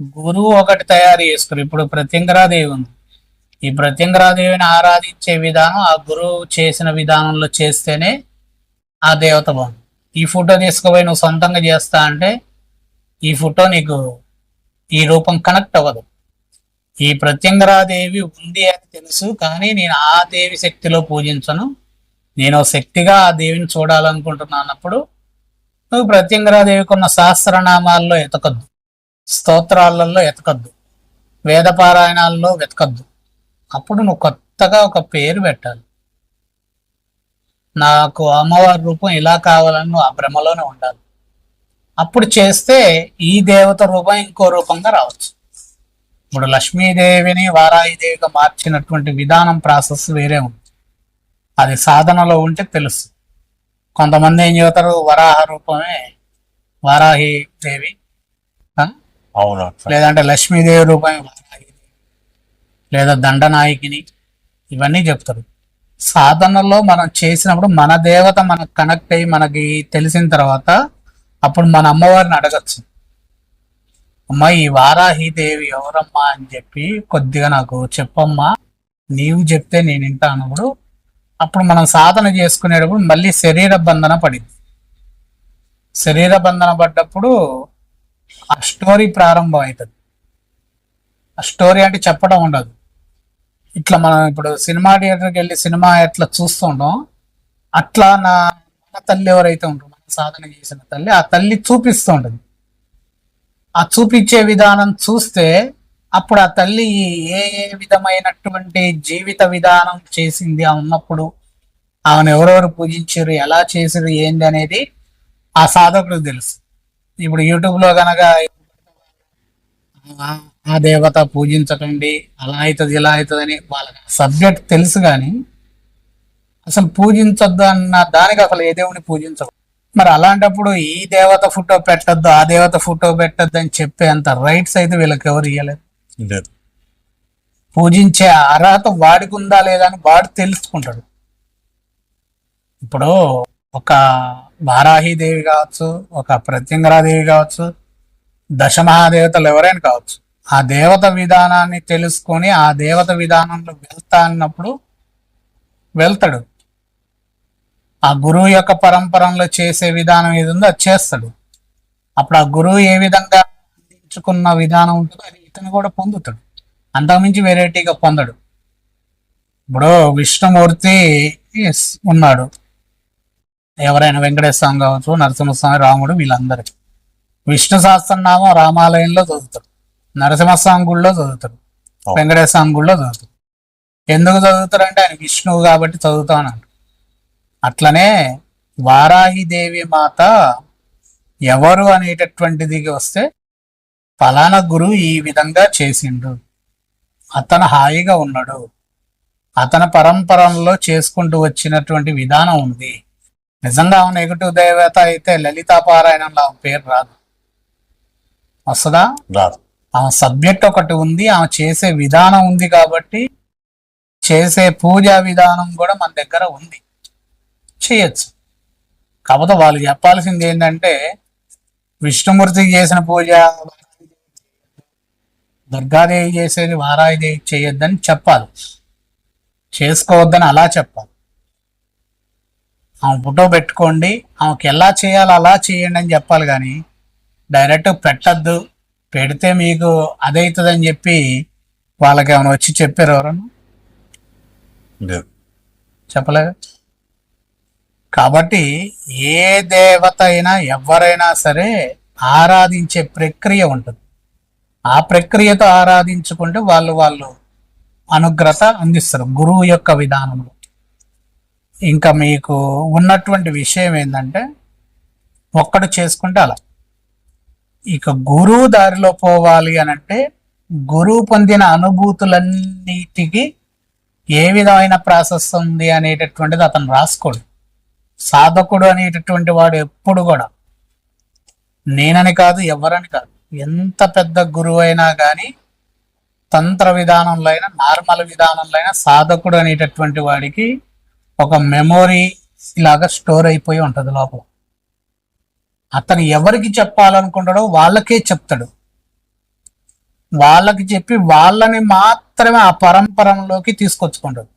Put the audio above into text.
గురువు ఒకటి తయారు చేసుకురు. ఇప్పుడు ప్రత్యంగరాదేవి ఉంది. ఈ ప్రత్యంగరాదేవిని ఆరాధించే విధానం ఆ గురువు చేసిన విధానంలో చేస్తేనే ఆ దేవత బాగుంది. ఈ ఫోటో తీసుకుపోయి నువ్వు సొంతంగా చేస్తా అంటే ఈ ఫోటో నీకు ఈ రూపం కనెక్ట్ అవ్వదు. ఈ ప్రత్యంగరాదేవి ఉంది అని తెలుసు కానీ నేను ఆ దేవి శక్తిలో పూజించను. నేను శక్తిగా ఆ దేవిని చూడాలనుకుంటున్నా అన్నప్పుడు నువ్వు ప్రత్యంగరాదేవికి ఉన్న సహస్రనామాల్లో ఎతకద్దు. స్తోత్రాలలో ఎతకద్దు వేదపారాయణాల్లో వెతకద్దు. అప్పుడు నువ్వు కొత్తగా ఒక పేరు పెట్టాలి. నాకు అమ్మవారి రూపం ఇలా కావాలని నువ్వు ఆ భ్రమలోనే ఉండాలి. అప్పుడు చేస్తే ఈ దేవత రూపం ఇంకో రూపంగా రావచ్చు. ఇప్పుడు లక్ష్మీదేవిని వారాయిదేవిగా మార్చినటువంటి విధానం ప్రాసెస్ వేరే ఉంది. అది సాధనలో ఉంటే తెలుసు. కొంతమంది ఏం చెబుతారు? వరాహ రూపమే వారాహి దేవి. అవును లేదంటే లక్ష్మీదేవి రూపాయి లేదా దండనాయకిని ఇవన్నీ చెప్తారు. సాధనలో మనం చేసినప్పుడు మన దేవత మనకు కనెక్ట్ అయ్యి మనకి తెలిసిన తర్వాత అప్పుడు మన అమ్మవారిని అడగచ్చు. అమ్మ ఈ వారాహీదేవి ఎవరమ్మా అని చెప్పి కొద్దిగా నాకు చెప్పమ్మా నీవు చెప్తే నేను వింటా అన్నప్పుడు అప్పుడు మనం సాధన చేసుకునేటప్పుడు మళ్ళీ శరీర బంధన పడింది. శరీర బంధన పడ్డప్పుడు ఆ స్టోరీ ప్రారంభం అవుతుంది ఆ స్టోరీ అంటే చెప్పడం ఉండదు. ఇట్లా మనం ఇప్పుడు సినిమా థియేటర్కి వెళ్ళి సినిమా ఎట్లా చూస్తుంటాం అట్లా నా మన తల్లి ఎవరైతే ఉంటారో మన సాధన చేసిన తల్లి ఆ తల్లి చూపిస్తూ ఉంటుంది ఆ చూపించే విధానం చూస్తే అప్పుడు ఆ తల్లి ఏ ఏ విధమైనటువంటి జీవిత విధానం చేసింది ఆ ఉన్నప్పుడు ఆమెను ఎవరెవరు పూజించారు ఎలా చేసారు ఏంది అనేది ఆ సాధకుడికి తెలుసు. ఇప్పుడు యూట్యూబ్లో గనక ఆ- దేవత పూజించకండి అలా అవుతుంది ఇలా అవుతుంది అని వాళ్ళకి సబ్జెక్ట్ తెలుసు కానీ అసలు పూజించొద్దు అన్న దానికి అసలు ఏ దేవుని పూజించదు మరి అలాంటప్పుడు ఈ దేవత ఫోటో పెట్టద్దు ఆ దేవత ఫోటో పెట్టద్దు అని చెప్పే అంత రైట్స్ అయితే వీళ్ళకి ఎవరు ఇవ్వలేదు లేదు. పూజించే అర్హత వాడికి ఉందా లేదా అని వాడు తెలుసుకుంటాడు. ఇప్పుడు ఒక వారాహిదేవి కావచ్చు ఒక ప్రత్యంగరాదేవి కావచ్చు దశమహాదేవతలు ఎవరైనా కావచ్చు. ఆ దేవత విధానాన్ని తెలుసుకొని ఆ దేవత విధానంలో వెళ్తా అన్నప్పుడు వెళ్తాడు. ఆ గురువు యొక్క పరంపరంలో చేసే విధానం ఏది ఉందో అది చేస్తాడు. అప్పుడు ఆ గురువు ఏ విధంగా అందించుకున్న విధానం ఉంటుందో అది ఇతను కూడా పొందుతాడు. అంతకుమించి వెరైటీగా పొందడు. ఇప్పుడు విష్ణుమూర్తి ఉన్నాడు. ఎవరైనా వెంకటేశ్వర స్వామి కావచ్చు నరసింహస్వామి రాముడు వీళ్ళందరూ. విష్ణు సహస్రనామం రామాలయంలో చదువుతారు నరసింహస్వామి గుడిలో చదువుతారు అవును. వెంకటేశ్వర గుడిలో చదువుతారు ఎందుకు చదువుతారు అంటే ఆయన విష్ణువు కాబట్టి చదువుతాను. అట్లనే వారాహిదేవి మాత ఎవరు అనేటటువంటిది వస్తే ఫలానా గురువు ఈ విధంగా చేసిండు. అతను హాయిగా ఉన్నాడు. అతని పరంపరలో చేసుకుంటూ వచ్చినటువంటి విధానం ఉంది. నిజంగా ఆమె నెగటివ్ దేవత అయితే లలితాపారాయణంలో ఆమె పేరు రాదు. వస్తుందా? రాదు. ఆమె సబ్జెక్ట్ ఒకటి ఉంది ఆమె చేసే విధానం ఉంది కాబట్టి చేసే పూజా విధానం కూడా మన దగ్గర ఉంది. చేయొచ్చు. కాకపోతే వాళ్ళు చెప్పాల్సింది ఏంటంటే విష్ణుమూర్తికి చేసిన పూజ దుర్గాదేవి చేసేది వారాయిదేవి చేయొద్దని చెప్పాలి. చేసుకోవద్దని అలా చెప్పాలి. ఆమె ఫోటో పెట్టుకోండి ఆమెకి ఎలా చేయాలో అలా చేయండి అని చెప్పాలి కానీ డైరెక్ట్ పెట్టద్దు. పెడితే మీకు అదవుతుందని చెప్పి వాళ్ళకి ఏమైనా వచ్చి చెప్పారు ఎవరన్నా? లేదు. చెప్పలేదు? కాబట్టి ఏ దేవత అయినా ఎవరైనా సరే ఆరాధించే ప్రక్రియ ఉంటుంది. ఆ ప్రక్రియతో ఆరాధించుకుంటే వాళ్ళు వాళ్ళు అనుగ్రత అందిస్తారు గురువు యొక్క విధానంలో. ఇంకా మీకు ఉన్నటువంటి విషయం ఏంటంటే ఒక్కడు చేసుకుంటే అలా. ఇక గురువు దారిలో పోవాలి అని అంటే గురువు పొందిన అనుభూతులన్నిటికీ ఏ విధమైన ప్రాసెస్ ఉంది అనేటటువంటిది అతను రాసుకోడు. సాధకుడు అనేటటువంటి వాడు ఎప్పుడు కూడా నేనని కాదు ఎవరని కాదు ఎంత పెద్ద గురువు అయినా కానీ తంత్ర విధానంలో అయినా నార్మల్ విధానంలో అయినా సాధకుడు అనేటటువంటి వాడికి ఒక మెమొరీ ఇలాగా స్టోర్ అయిపోయి ఉంటుంది లోపల. అతను ఎవరికి చెప్పాలనుకుంటాడో వాళ్ళకే చెప్తాడు. వాళ్ళకి చెప్పి వాళ్ళని మాత్రమే ఆ పరంపరంలోకి తీసుకొచ్చుకుంటాడు.